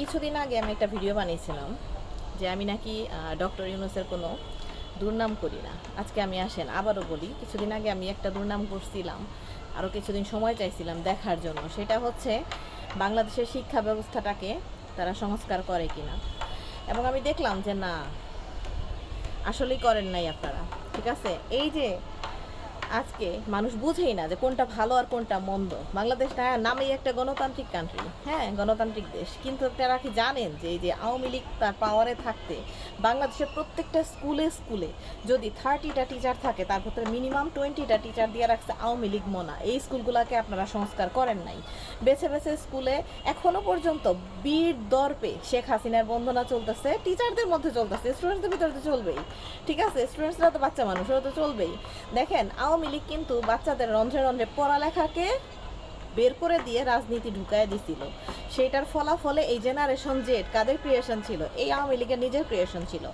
কিছুদিন আগে আমি একটা ভিডিও বানিয়েছিলাম যে আমি নাকি ডক্টর ইউনুসের কোনো দুর্নাম করি না। আজকে আমি আসেন, আবারও বলি, কিছুদিন আগে আমি একটা দুর্নাম করছিলাম, আরও কিছুদিন সময় চাইছিলাম দেখার জন্য। সেটা হচ্ছে বাংলাদেশের শিক্ষা ব্যবস্থাটাকে তারা সংস্কার করে কিনা। এবং আমি দেখলাম যে না, আসলেই করেন নাই আপনারা। ঠিক আছে? এই যে আজকে মানুষ বুঝেই না যে কোনটা ভালো আর কোনটা মন্দ। বাংলাদেশটা নামেই একটা গণতান্ত্রিক কান্ট্রি হ্যাঁ গণতান্ত্রিক দেশ। কিন্তু তারা কি জানেন যে এই যে আওয়ামী লীগ তার পাওয়ারে থাকতে বাংলাদেশের প্রত্যেকটা স্কুলে স্কুলে যদি থার্টিটা টিচার থাকে, তার ভিতরে মিনিমাম টোয়েন্টিটা টিচার দিয়ে রাখছে আওয়ামী লীগ মোনা। এই স্কুলগুলোকে আপনারা সংস্কার করেন নাই। বেছে বেছে স্কুলে এখনও পর্যন্ত বীর দর্পে শেখ হাসিনার বন্দনা চলতেছে টিচারদের মধ্যে চলতেছে স্টুডেন্টদের ভিতরে তো চলবেই। ঠিক আছে স্টুডেন্টসরা তো বাচ্চা মানুষ ওরা তো চলবেই। দেখেন, আওয়ামী লীগ কিন্তু বাচ্চাদের রন্ধ্রে রন্ধ্রে পড়ালেখাকে বের করে দিয়ে রাজনীতি ঢুকায় দিছিল। সেটার ফলাফলে এই জেনারেশন জেড কাদের ক্রিয়েশন ছিল? এই আওয়ামী লীগের নিজের ক্রিয়েশন ছিল।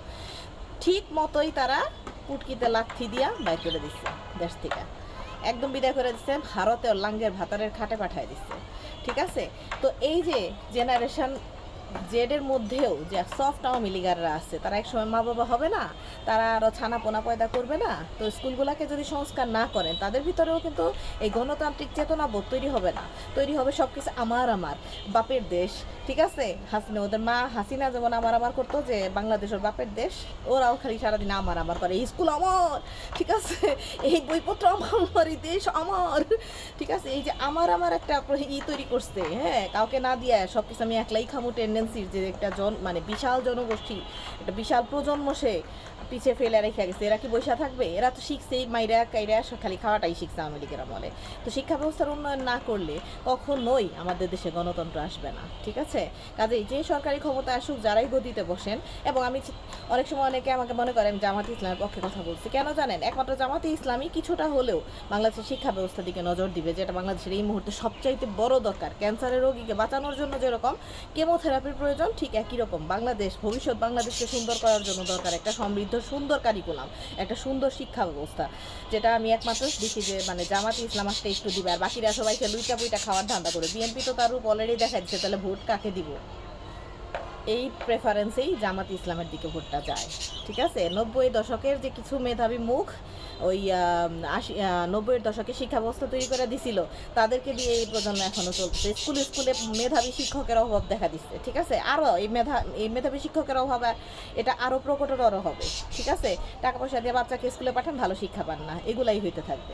ঠিক মতোই তারা পুটকিতে লাথি দিয়া বাই করে দিচ্ছে দেশ থেকে। একদম বিদায় করে দিচ্ছে ভারতে লাঙ্গের ভাতারের খাটে পাঠায় দিচ্ছে ঠিক আছে? তো এই যে জেনারেশন জেডের মধ্যেও যে সফট আওয়ামী লীগাররা আছে, তারা একসময় মা বাবা হবে না, তারা আরও ছানা পোনা পয়দা করবে না। তো স্কুলগুলোকে যদি সংস্কার না করেন, তাদের ভিতরেও কিন্তু এই গণতান্ত্রিক চেতনা বোধ তৈরি হবে না। তৈরি হবে সব কিছু আমার আমার, বাপের দেশ, ঠিক আছে? হাসিনা, ওদের মা হাসিনা যেমন আমার আমার করতো যে বাংলাদেশ ওর বাপের দেশ, ওরাও খালি সারাদিন আমার আমার করে। স্কুল আমার, ঠিক আছে? এই বইপত্র আমার, এই দেশ আমার, ঠিক আছে? এই যে আমার আমার একটা ই তৈরি করছে হ্যাঁ? কাউকে না দিয়ে সব কিছু আমি একলাই খামু টেন্ডেন্সির যে একটা জন মানে বিশাল জনগোষ্ঠী, একটা বিশাল প্রজন্ম সে পিছিয়ে ফেলে রেখে গেছে। এরা কি বসে থাকবে? এরা তো শিখছেই মাইরা কাইরা খালি খাওয়াটাই শিখছে আওয়ামী লীগের আমলে। তো শিক্ষা ব্যবস্থার উন্নয়ন না করলে কখনোই আমাদের দেশে গণতন্ত্র আসবে না, ঠিক আছে? কাজেই যে সরকারি ক্ষমতা আসুক, যারাই গদিতে বসেন, এবং আমি অনেক সময় অনেকে আমাকে মনে করেন জামাত ইসলামের পক্ষে কথা বলছি। কেন জানেন? একমাত্র জামাতে ইসলামী কিছুটা হলেও বাংলাদেশের শিক্ষা ব্যবস্থার দিকে নজর দিবে, যেটা বাংলাদেশের এই মুহূর্তে সবচাইতে বড় দরকার। ক্যান্সারের রোগীকে বাঁচানোর জন্য যেরকম কেমোথেরাপির প্রয়োজন ঠিক একই রকম। বাংলাদেশ, ভবিষ্যৎ বাংলাদেশকে সুন্দর করার জন্য দরকার একটা সমৃদ্ধ, সুন্দর কারিকুলাম একটা সুন্দর শিক্ষা ব্যবস্থা, যেটা আমি একমাত্র দেখি যে মানে জামাতি ইসলাম আসতে একটু দিবে, আর বাকিরা সবাইকে লুইটা পুইটা খাওয়ার ধান্দা করে। বিএনপি তো তার রূপ অলরেডি দেখা দিচ্ছে তাহলে ভোট কাকে দিব? এই প্রেফারেন্সেই জামাত ইসলামের দিকে ভোটটা যায়। ঠিক আছে? নব্বই দশকের যে কিছু মেধাবী মুখ ওই আশি নব্বইয়ের দশকে শিক্ষা ব্যবস্থা তৈরি করে দিছিল, তাদেরকে দিয়ে এই প্রজন্ম এখনও চলছে স্কুলে স্কুলে মেধাবী শিক্ষকের অভাব দেখা দিচ্ছে, ঠিক আছে? আরও এই মেধা, এই মেধাবী শিক্ষকের অভাব, এটা আরও প্রকটতর হবে, ঠিক আছে? টাকা পয়সা দিয়ে বাচ্চাকে স্কুলে পাঠান, ভালো শিক্ষা পান না, এগুলাই হইতে থাকবে।